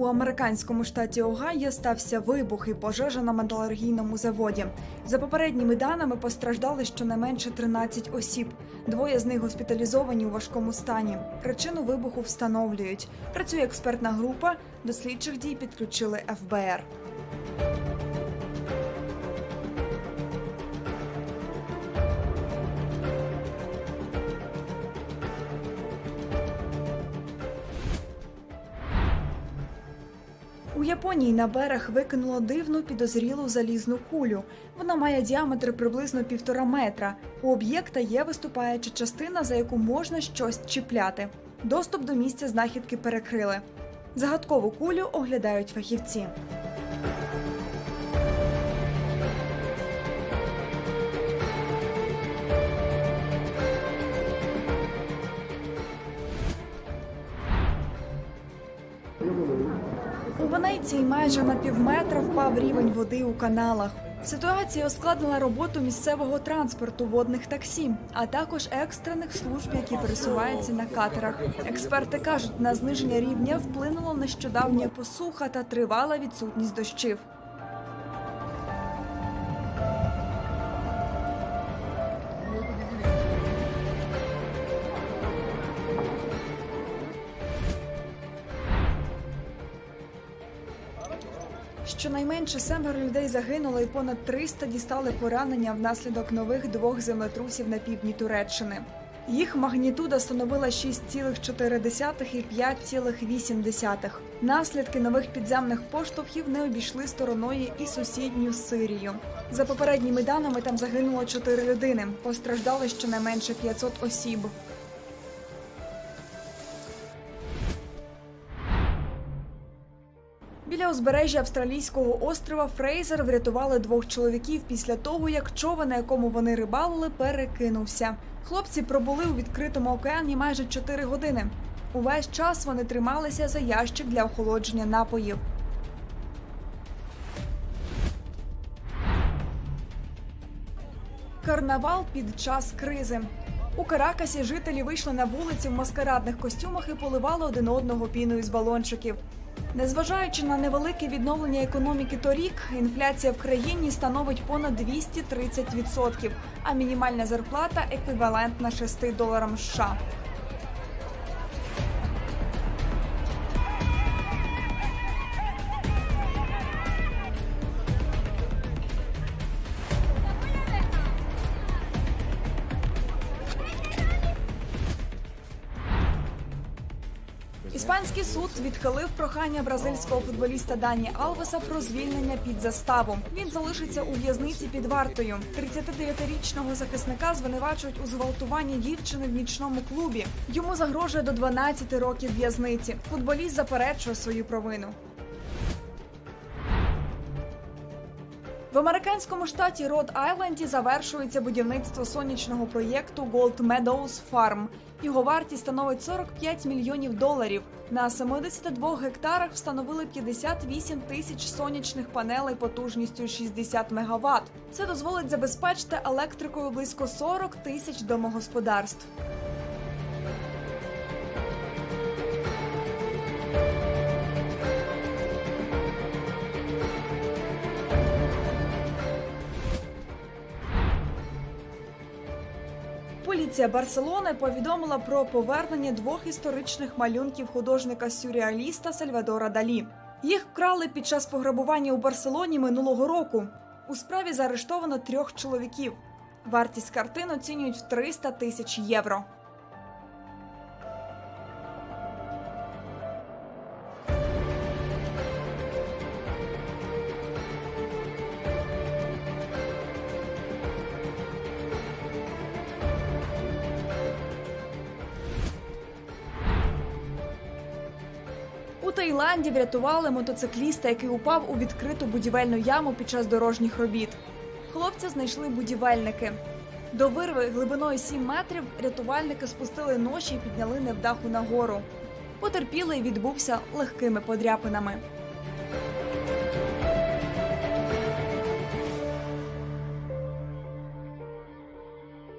У американському штаті Огайо стався вибух і пожежа на металургійному заводі. За попередніми даними постраждали щонайменше 13 осіб. Двоє з них госпіталізовані у важкому стані. Причину вибуху встановлюють. Працює експертна група. До слідчих дій підключили ФБР. У Японії на берег викинуло дивну підозрілу залізну кулю. Вона має діаметр приблизно півтора метра. У об'єкта є виступаюча частина, за яку можна щось чіпляти. Доступ до місця знахідки перекрили. Загадкову кулю оглядають фахівці. У Венеції майже на півметра впав рівень води у каналах. Ситуація ускладнила роботу місцевого транспорту водних таксі, а також екстрених служб, які пересуваються на катерах. Експерти кажуть, на зниження рівня вплинуло нещодавня посуха та тривала відсутність дощів. Щонайменше семеро людей загинуло і понад 300 дістали поранення внаслідок нових двох землетрусів на півдні Туреччини. Їх магнітуда становила 6,4 і 5,8. Наслідки нових підземних поштовхів не обійшли стороною і сусідню Сирію. За попередніми даними там загинуло 4 людини. Постраждали щонайменше 500 осіб. Біля узбережжя австралійського острова Фрейзер врятували двох чоловіків після того, як човен, на якому вони рибалили, перекинувся. Хлопці пробули у відкритому океані майже 4 години. Увесь час вони трималися за ящик для охолодження напоїв. Карнавал під час кризи. У Каракасі жителі вийшли на вулиці в маскарадних костюмах і поливали один одного піною з балончиків. Незважаючи на невелике відновлення економіки торік, інфляція в країні становить понад 230%, а мінімальна зарплата еквівалентна 6 доларам США. Іспанський суд відхилив прохання бразильського футболіста Дані Алвеса про звільнення під заставу. Він залишиться у в'язниці під вартою. 39-річного захисника звинувачують у зґвалтуванні дівчини в нічному клубі. Йому загрожує до 12 років в'язниці. Футболіст заперечує свою провину. В американському штаті Род Айленді завершується будівництво сонячного проєкту Gold Meadows Farm. Його вартість становить 45 мільйонів доларів. На 72 гектарах встановили 58 тисяч сонячних панелей потужністю 60 мегаватт. Це дозволить забезпечити електрикою близько 40 тисяч домогосподарств. Поліція Барселони повідомила про повернення двох історичних малюнків художника-сюрреаліста Сальвадора Далі. Їх вкрали під час пограбування у Барселоні минулого року. У справі заарештовано трьох чоловіків. Вартість картин оцінюють в 300 тисяч євро. У Таїланді врятували мотоцикліста, який упав у відкриту будівельну яму під час дорожніх робіт. Хлопця знайшли будівельники. До вирви глибиною 7 метрів рятувальники спустили ноші і підняли невдаху нагору. Потерпілий відбувся легкими подряпинами.